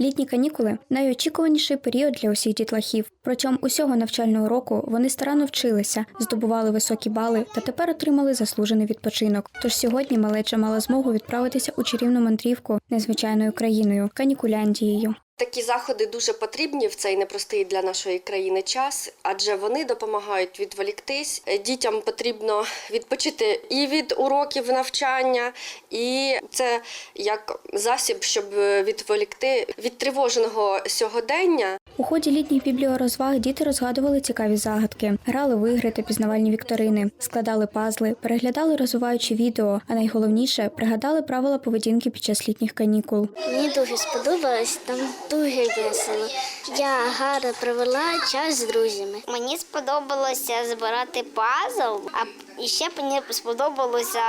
Літні канікули найочікуваніший період для усіх дітлахів. Протягом усього навчального року вони старанно вчилися, здобували високі бали та тепер отримали заслужений відпочинок. Тож сьогодні малеча мала змогу відправитися у чарівну мандрівку незвичайною країною Канікуляндією. Такі заходи дуже потрібні в цей непростий для нашої країни час, адже вони допомагають відволіктись. Е, Дітям потрібно відпочити і від уроків навчання, і це як засіб, щоб відволікти від тривожного сьогодення. У ході літніх бібліорозваг діти розгадували цікаві загадки, грали в ігри та пізнавальні вікторини, складали пазли, переглядали розвиваючі відео, а найголовніше пригадали правила поведінки під час літніх канікул. Мені дуже сподобалось, там дуже весело. Я гарно провела час з друзями. Мені сподобалося збирати пазл, а ще мені сподобалося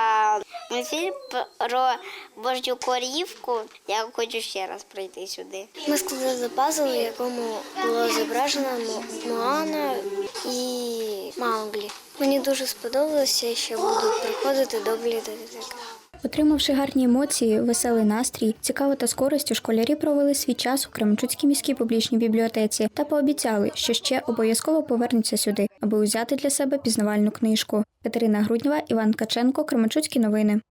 мультфільм про Божу корівку. Я хочу ще раз прийти сюди. Ми складали пазл, в якому було зображено Моана і Мауглі. Мені дуже сподобалося, що буду приходити до бібліотеки. Отримавши гарні емоції, веселий настрій, цікаво та з користю, школярі провели свій час у Кременчуцькій міській публічній бібліотеці та пообіцяли, що ще обов'язково повернуться сюди, аби узяти для себе пізнавальну книжку. Катерина Груднєва, Іван Каченко, Кременчуцькі новини.